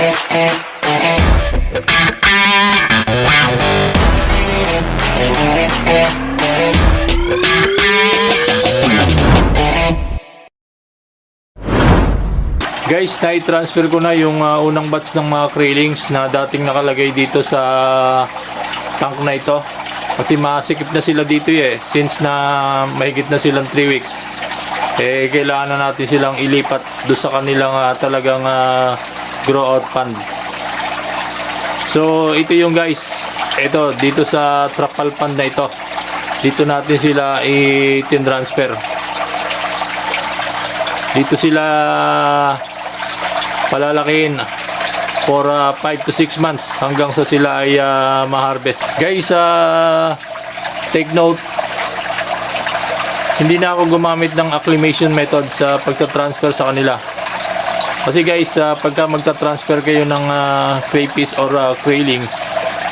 Guys, na-transfer ko na yung uh, unang batch ng mga krillings na dating nakalagay dito sa tank na ito. Kasi masikip na sila dito eh. Since na mahigit na silang 3 weeks. Eh, kailangan na natin silang ilipat do sa kanilang ah, talagang ah, grow out pond. So, ito yung guys. Ito, dito sa trapal pond na ito. Dito natin sila i-transfer. Dito sila palalakihin for 5 to 6 months hanggang sa sila ay ah, ma-harvest. Guys, ah, take note, hindi na ako gumamit ng acclimation method sa pagta-transfer sa kanila. Kasi guys, ah, pagka magta-transfer kayo ng uh, crayfish or ah, craylings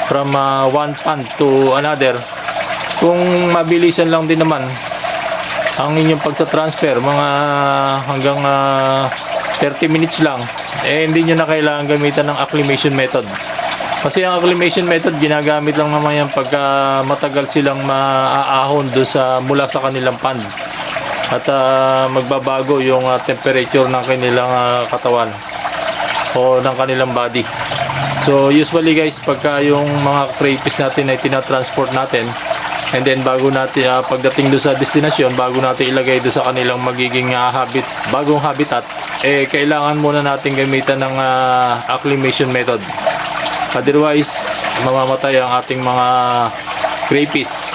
from ah, one pond to another, kung mabilisan lang din naman ang inyong pagta-transfer, mga hanggang ah, 30 minutes lang, eh hindi nyo na kailangan gamitan ng acclimation method. Kasi ang acclimation method, ginagamit lang naman yan pagka matagal silang maaahon do sa, mula sa kanilang pond. At ah, magbabago yung ah, temperature ng kanilang ah, katawan o ng kanilang body. So usually guys, pagka yung mga crayfish natin ay tinatransport natin, and then bago natin, ah, pagdating do sa destination, bago natin ilagay do sa kanilang magiging ah, habit, bagong habitat, eh kailangan muna natin gamitan ng ah, acclimation method. Otherwise, mamamatay ang ating mga crayfish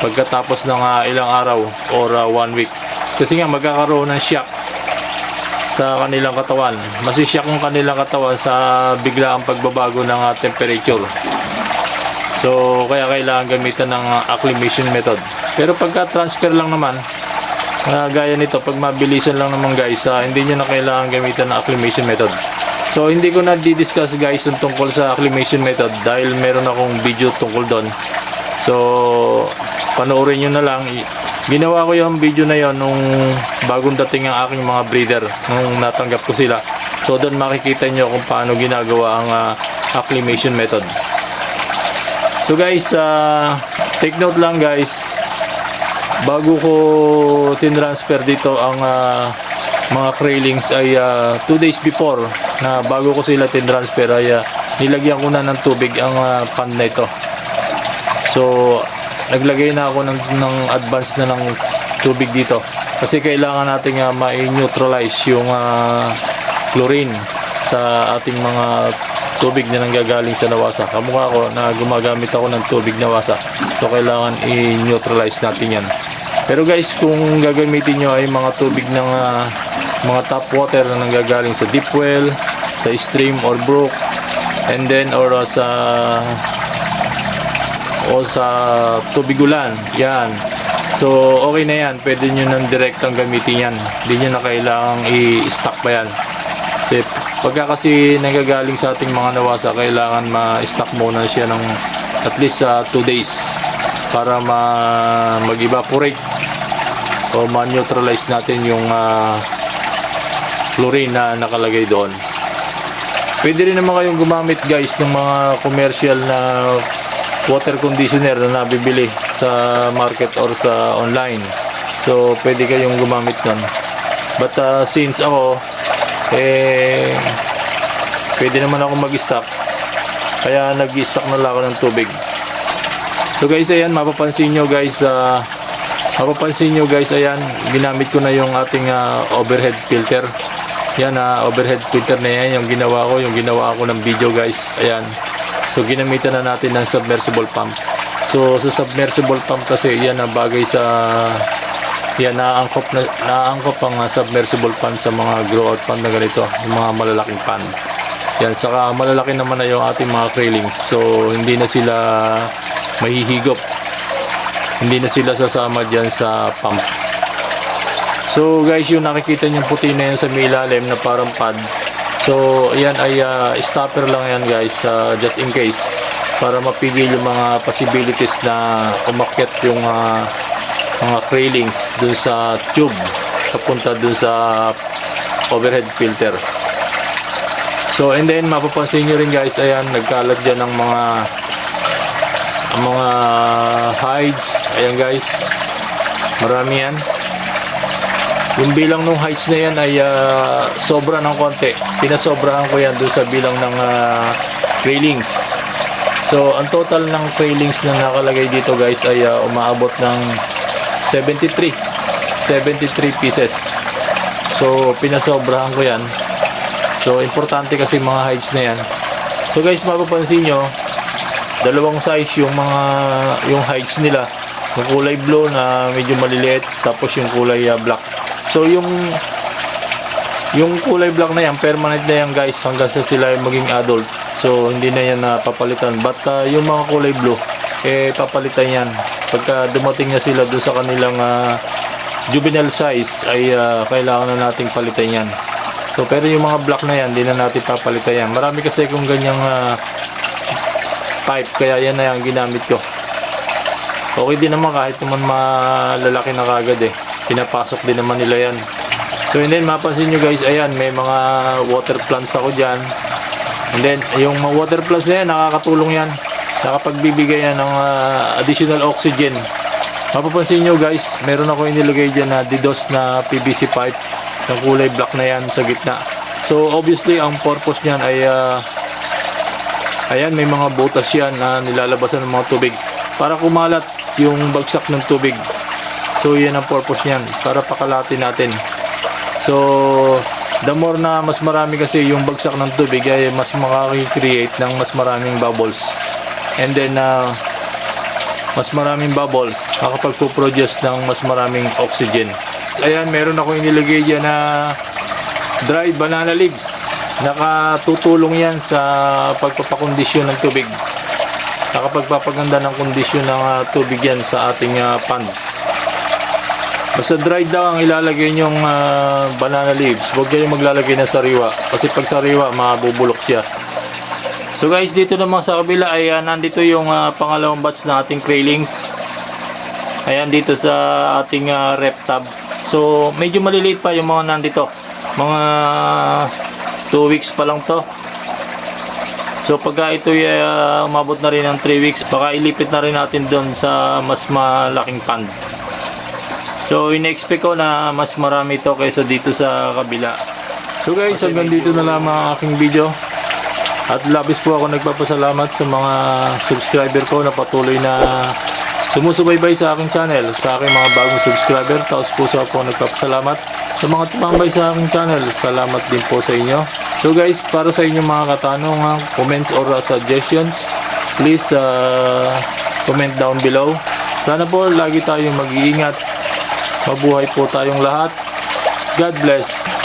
pagkatapos ng ah, ilang araw or ah, one week. Kasi nga magkakaroon ng shock sa kanilang katawan. Masishock ang kanilang katawan sa biglaang pagbabago ng ah, temperature. So, kaya kailangan gamitan ng ah, acclimation method. Pero pagka transfer lang naman, ah, gaya nito, pag mabilisan lang naman guys, ah, hindi nyo na kailangan gamitan ng acclimation method. So, hindi ko na di-discuss guys yung tungkol sa acclimation method dahil meron akong video tungkol doon. So, panoorin nyo na lang. Ginawa ko yung video na yon nung bagong dating ang aking mga breeder nung natanggap ko sila. So, doon makikita nyo kung paano ginagawa ang ah, acclimation method. So guys, ah, take note lang guys. Bago ko tinransfer dito ang ah, mga craylings ay 2 days before na bago ko sila tinransfer ay ah, nilagyan ko na ng tubig ang ah, pan na ito. So, naglagay na ako ng, ng advance na ng tubig dito. Kasi kailangan natin uh, ma-neutralize yung ah, chlorine sa ating mga tubig na nanggagaling sa nawasa. Kamukha ko na gumagamit ako ng tubig nawasa. So, kailangan i-neutralize natin yan. Pero guys, kung gagamitin nyo ay mga tubig ng ah, mga tap water na nanggagaling sa deep well, sa stream or brook, and then or ah, sa o sa tubig ulan. Yan. So, okay na yan. Pwede nyo nang direktang gamitin yan. Hindi nyo na kailangang i-stock pa yan. Kasi pagka kasi nagagaling sa ating mga nawasa, kailangan ma-stock muna siya ng at least 2 days para ma mag-evaporate o ma-neutralize natin yung ah, chlorine na nakalagay doon. Pwede rin naman kayong gumamit guys ng mga commercial na water conditioner na nabibili sa market or sa online. So, pwede kayong gumamit nun. But uh, since ako, eh, pwede naman ako mag-stock. Kaya nag-stock na lang ako ng tubig. So guys, ayan, mapapansin nyo guys, uh, mapapansin nyo guys, ayan, ginamit ko na yung ating uh, overhead filter. Yan, uh, overhead filter na yan, yung ginawa ko, yung ginawa ko ng video guys. Ayan. So ginamitan na natin ng submersible pump. So sa submersible pump kasi yan ang bagay sa yan naangkop na naangkop ang uh, submersible pump sa mga grow out pond na ganito, yung mga malalaking pan. Yan saka malalaki naman na yung ating mga craylings. So hindi na sila mahihigop. Hindi na sila sasama diyan sa pump. So guys, yung nakikita niyo puti na yan sa may ilalim na parang pad. So, ayan ay ah, stopper lang yan guys, ah, just in case para mapigil yung mga possibilities na umakyat yung ah, mga craylings dun sa tube papunta dun sa overhead filter. So, and then, mapapansin nyo rin guys, ayan, nagkalat dyan ng mga ang mga hides. Ayan guys, marami yan. Yung bilang ng hides na yan ay ah, sobra ng konti. Pinasobrahan ko yan doon sa bilang ng ah, railings. So, ang total ng railings na nakalagay dito guys ay ah, umaabot ng 73. 73 pieces. So, pinasobrahan ko yan. So, importante kasi mga hides na yan. So, guys, mapapansin nyo, dalawang size yung mga yung hides nila. Yung kulay blue na medyo maliliit, tapos yung kulay ah, black. So, yung yung kulay black na yan, permanent na yan guys hanggang sa sila ay maging adult. So, hindi na yan napapalitan. But ah, yung mga kulay blue, eh, papalitan yan. Pagka dumating na sila doon sa kanilang ah, juvenile size, ay ah, kailangan na nating palitan yan. So, pero yung mga black na yan, hindi na natin papalitan yan. Marami kasi kung ganyang ah, pipe, kaya yan na yung ginamit ko. Okay din naman kahit naman malalaki na kagad eh. Pinapasok din naman nila yan. So and then mapansin nyo guys, ayan may mga water plants ako dyan. And then yung mga water plants na yan, nakakatulong yan. Nakapagbibigay yan ng ah, additional oxygen. Mapapansin nyo guys, meron ako inilagay dyan na DDoS na PVC pipe. Ng kulay black na yan sa gitna. So obviously ang purpose niyan ay ah, Ayan, may mga butas yan na nilalabasan ng mga tubig para kumalat yung bagsak ng tubig. So, yan ang purpose niyan para pakalatin natin. So, the more na mas marami kasi yung bagsak ng tubig ay mas makakikreate ng mas maraming bubbles. And then, uh, mas maraming bubbles makapagpo-produce ng mas maraming oxygen. Ayan, meron ako inilagay dyan na dried banana leaves. Nakatutulong yan sa pagpapakondisyon ng tubig. Nakapagpapaganda ng kondisyon ng ah, tubig yan sa ating ah, pond. Basta dried daw ang ilalagay nyong ah, banana leaves. Huwag kayong maglalagay ng sariwa. Kasi pag sariwa, mabubulok siya. So guys, dito naman sa kabila ay ah, nandito yung ah, pangalawang batch ng ating craylings. Ayan dito sa ating ah, rep tab. So medyo maliliit pa yung mga nandito. Mga 2 weeks pa lang to. So pagka ito ah, umabot na rin ng 3 weeks, baka ilipit na rin natin doon sa mas malaking pond. So in-expect ko na mas marami ito kaysa dito sa kabila. So guys, hanggang dito na lang ang aking video. At labis po ako nagpapasalamat sa mga subscriber ko na patuloy na sumusubaybay sa aking channel, sa aking mga bagong subscriber. Taos puso ako nagpapasalamat. Sa mga tumambay sa aking channel, salamat din po sa inyo. So guys, para sa inyong mga katanungan, comments or uh, suggestions, please uh, comment down below. Sana po lagi tayong mag-iingat. Mabuhay po tayong lahat. God bless.